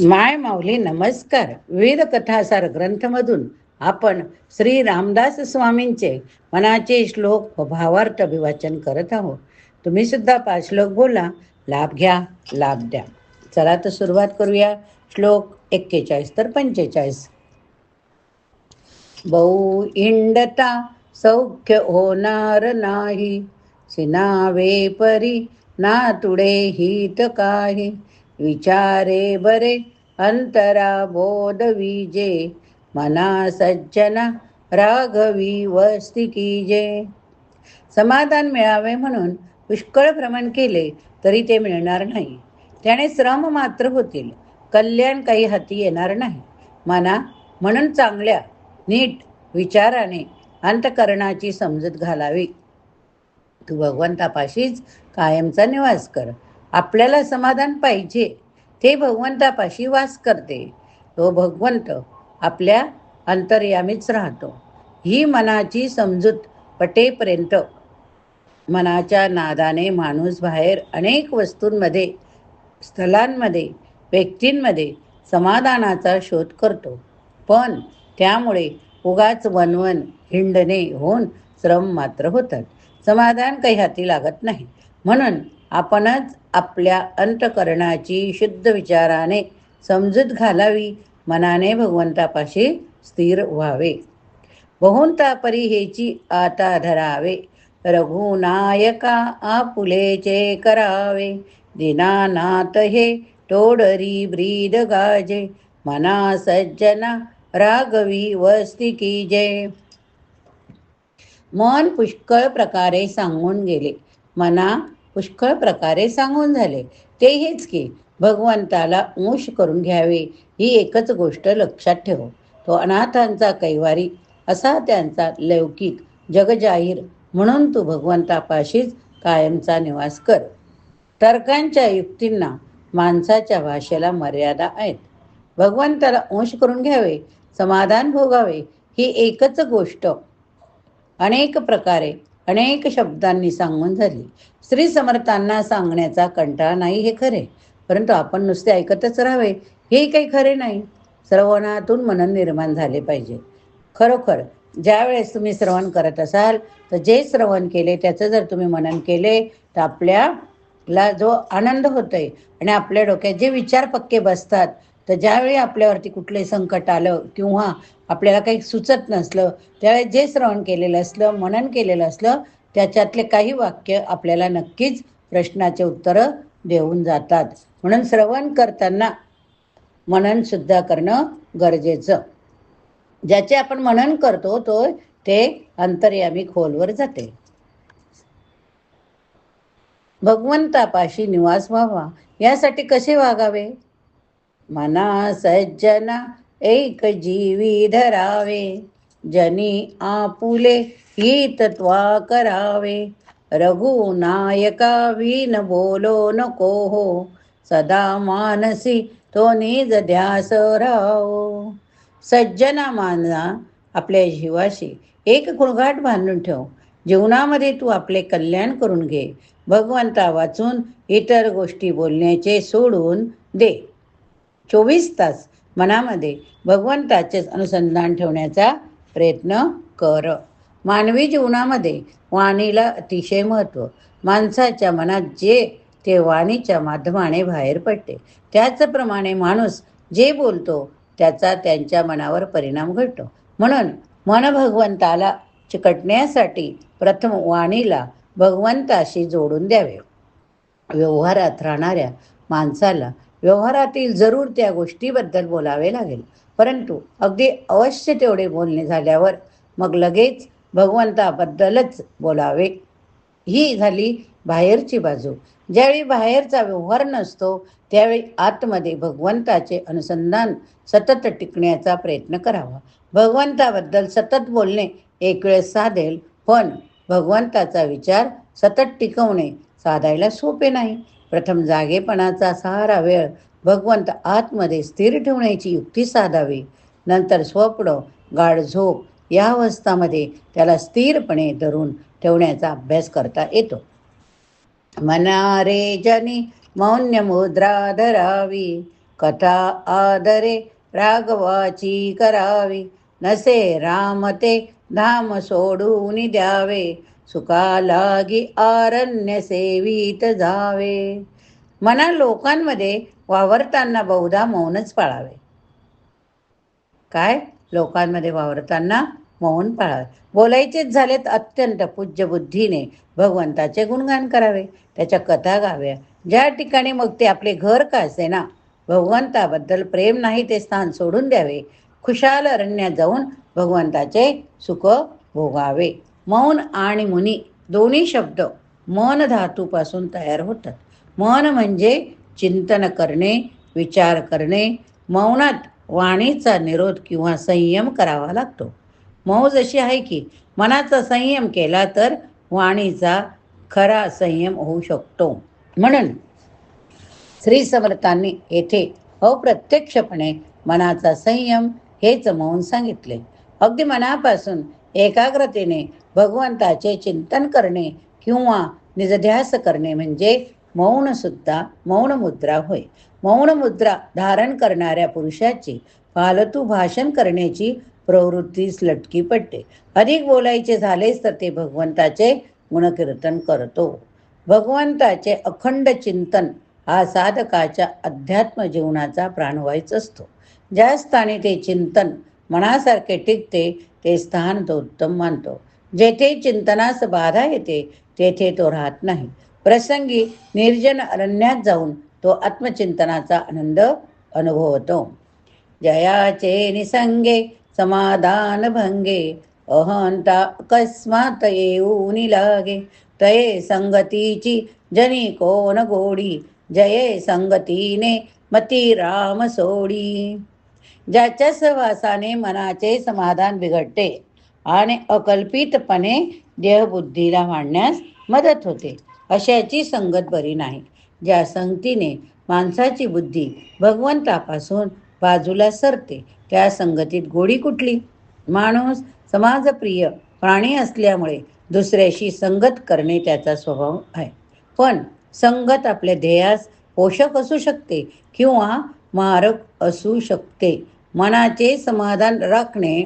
माय माऊली नमस्कार. वेद कथासार ग्रंथमधून आपण श्री रामदास स्वामींचे मनाचे श्लोक व भावार्थ अभिवाचन करत आहोत. तुम्ही सुद्धा पाच श्लोक बोला लाभ घ्या लाभ द्या. चला तर सुरुवात करूया. श्लोक एक्केचाळीस तर पंचेचाळीस. बहु इंडता सौख्य होणार नाही. सिनावे परी ना तुडे हित काही. विचारे बरे अंतरा बोध विजे मना सज्जना राघवी वस्ती कीजे. समाधान मिळावे म्हणून पुष्कळ भ्रमण केले तरी ते मिळणार नाही. त्याने श्रम मात्र होतील कल्याण काही हाती येणार नाही. मना म्हणून चांगल्या नीट विचाराने अंतकरणाची समजूत घालावी. तू भगवंतापाशीच कायमचा निवास कर. आपल्याला समाधान पाहिजे ते भगवंतापाशी वास करते. तो भगवंत आपल्या अंतर्यामीच राहतो. ही मनाची समजूत पटेपर्यंत मनाच्या नादाने माणूस बाहेर अनेक वस्तूंमध्ये स्थलांमध्ये व्यक्तींमध्ये समाधानाचा शोध करतो. पण त्यामुळे उगाच वनवन हिंडणे होऊन श्रम मात्र होतात. समाधान काही हाती लागत नाही. म्हणून आपणच आपल्या अंतकरणाची शुद्ध विचाराने समजूत घालावी मनाने भगवंतापाशी स्थिर व्हावे. बहुंतापरी हेची आता धरावे. रघुनायका आपुलेचे करावे. दिनानाथ हे टोडरी ब्रीद गाजे. मना सज्जना रागवी वस्ती की जय मन पुष्कळ प्रकारे सांगून गेले. मना पुष्कळ प्रकारे सांगून झाले. ते हेच की भगवंताला अंश करून घ्यावे ही एकच गोष्ट लक्षात ठेव. तो अनाथांचा कैवारी असा त्यांचा लौकिक जगजाहीर म्हणून तू भगवंतापाशीच कायमचा निवास कर. तर्कांच्या युक्तींना माणसाच्या भाषेला मर्यादा आहेत. भगवंताला अंश करून घ्यावे समाधान भोगावे ही एकच गोष्ट. अनेक प्रकारे अनेक शब्दांनी सांगून झाली. श्री समर्थांना सांगण्याचा कंटाळा नाही हे खरे. परंतु आपण नुसते ऐकतच राहावे हे काही खरे नाही. श्रवणातून मनन निर्माण झाले पाहिजे. खरोखर ज्यावेळेस तुम्ही श्रवण करत असाल तर जे श्रवण केले त्याचं जर तुम्ही मनन केले तर आपल्याला जो आनंद होतोय आणि आपल्या डोक्यात जे विचार पक्के बसतात तर ज्यावेळी आपल्यावरती कुठलंही संकट आलं किंवा आपल्याला काही सुचत नसलं त्यावेळेस जे श्रवण केलेलं असलं मनन केलेलं असलं त्याच्यातले काही वाक्य आपल्याला नक्कीच प्रश्नाचे उत्तरं देऊन जातात. म्हणून श्रवण करताना मननसुद्धा करणं गरजेचं. ज्याचे आपण मनन करतो तो ते अंतर्यामी खोलवर जाते. भगवंतापाशी निवास व्हावा यासाठी कसे वागावे? मना सज्जना एक जीवी धरावे. जनी आपुले ही तत्वा करावे। रघुनायका विन बोलो नको हो सदा मानसी तो निज ध्यास राहो। सज्जना माना आपल्या जीवाशी एक कुणघाट बांधून ठेव जीवनामध्ये तू आपले कल्याण करून घे भगवंता वाचून इतर गोष्टी बोलण्याचे सोडून दे। चोवीस तास मनामध्ये भगवंताचेच अनुसंधान ठेवण्याचा प्रयत्न कर. मानवी जीवनामध्ये वाणीला अतिशय महत्त्व माणसाच्या मनात जे ते वाणीच्या माध्यमाने बाहेर पडते त्याचप्रमाणे माणूस जे बोलतो त्याचा त्यांच्या मनावर परिणाम घडतो. म्हणून मन भगवंताला चिकटण्यासाठी प्रथम वाणीला भगवंताशी जोडून द्यावे. व्यवहारात राहणाऱ्या माणसाला व्यवहारातील जरूर त्या गोष्टीबद्दल बोलावे लागेल. परंतु अगदी अवश्य तेवढे बोलणे झाल्यावर मग लगेच भगवंताबद्दलच बोलावे. ही झाली बाहेरची बाजू. ज्यावेळी बाहेरचा व्यवहार नसतो त्यावेळी आतमध्ये भगवंताचे अनुसंधान सतत टिकण्याचा प्रयत्न करावा. भगवंताबद्दल सतत बोलणे एक वेळ साधेल पण भगवंताचा विचार सतत टिकवणे साधायला सोपे नाही. प्रथम जागेपणाचा सहारा वेळ भगवंत आतमध्ये स्थिर ठेवण्याची युक्ती साधावी. नंतर स्वप्न गाढ झोप या अवस्थामध्ये त्याला स्थिरपणे धरून ठेवण्याचा अभ्यास करता येतो. मनारे जनी मौन्य मुद्रा धरावी कथा आदरे रागवाची करावी. नसे रामते धाम सोडून द्यावे. सुका लागी आरण्य सेवीत जावे. मना लोकांमध्ये वावरताना बहुधा मौनच पाळावे. काय? लोकांमध्ये वावरताना मौन पाळावे. बोलायचेच झालेत अत्यंत पूज्य बुद्धीने भगवंताचे गुणगान करावे त्याच्या कथा गाव्या. ज्या ठिकाणी मग ते आपले घर का असे ना भगवंताबद्दल प्रेम नाही ते स्थान सोडून द्यावे. खुशाल अरण्यात जाऊन भगवंताचे सुख भोगावे. मौन आणि मुनी दोन्ही शब्द मन धातूपासून तयार होतात. मन म्हणजे चिंतन करणे विचार करणे मौनात वाणीचा निरोध किंवा संयम करावा लागतो. मौज अशी आहे की मनाचा संयम केला तर वाणीचा खरा संयम होऊ शकतो. म्हणून श्री समर्थांनी येथे अप्रत्यक्षपणे मनाचा संयम हेच मौन सांगितले. अगदी मनापासून एकाग्रतेने भगवंताचे चिंतन करणे किंवा निजध्यास करणे म्हणजे मौन सुद्धा मौन मुद्रा होय. मौन मुद्रा धारण करणाऱ्या पुरुषाची फालतू भाषण करण्याची प्रवृत्तीस लटकी पडते. अधिक बोलायचे झालेच तर ते भगवंताचे गुणकीर्तन करतो. भगवंताचे अखंड चिंतन हा साधकाच्या अध्यात्म जीवनाचा प्राणवायूच असतो. ज्या स्थानी ते चिंतन मनासारखे टिकते ते स्थान तो उत्तम मानतो. जेथे चिंतनास बाधा येते तेथे तो राहत नाही. प्रसंगी निर्जन अरण्यात जाऊन तो आत्मचिंतनाचा आनंद अनुभवतो. जयाचे निसंगे समाधान भंगे अहंता अकस्मात येऊन लागे. तये संगतीची जनी कोण गोडी? जये संगतीने मती राम सोडी. ज्याच्या सहवासाने मनाचे समाधान बिघडते. आणि अकल्पितपणे देहबुद्धीला मांडण्यास मदत होते. अशाची संगत बरी नाही. ज्या संगतीने माणसाची बुद्धी भगवंतापासून बाजूला सरते त्या संगतीत गोडी कुठली? माणूस समाजप्रिय प्राणी असल्यामुळे दुसऱ्याशी संगत करणे त्याचा स्वभाव आहे. पण संगत आपल्या ध्येयास पोषक असू शकते किंवा मारक असू शकते. मनाचे समाधान राखणे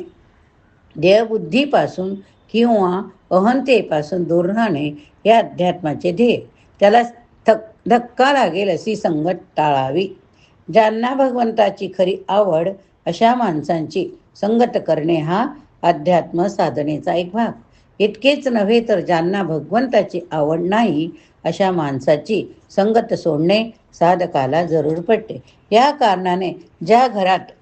देहबुद्धीपासून किंवा अहंतेपासून दूर राहणे हे अध्यात्माचे ध्येय. त्याला थक धक्का लागेल अशी संगत टाळावी. ज्यांना भगवंताची खरी आवड अशा माणसांची संगत करणे हा अध्यात्म साधनेचा एक भाग. इतकेच नव्हे तर ज्यांना भगवंताची आवड नाही अशा माणसाची संगत सोडणे साधकाला जरूर पडते. या कारणाने ज्या घरात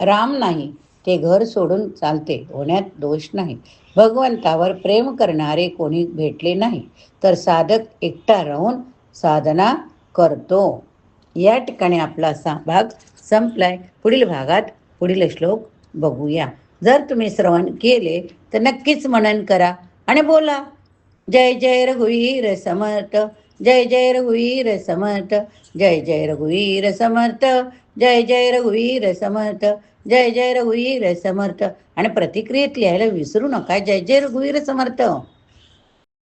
राम नाही ते घर सोडून चालते होण्यात दोष नाही. भगवंतावर प्रेम करणारे कोणी भेटले नाही तर साधक एकटा राहून साधना करतो. या ठिकाणी आपला सा भाग संपलाय. पुढील भागात पुढील श्लोक बघूया. जर तुम्ही श्रवण केले तर नक्कीच मनन करा आणि बोला. जय जय रघुवीर समर्थ जय जय रघुवीर समर्थ जय जय रघुवीर समर्थ जय जय रघुवीर समर्थ जय जय रघुवीर समर्थ. आणि प्रतिक्रियेत लिहायला विसरू नका. जय जय रघुवीर समर्थ.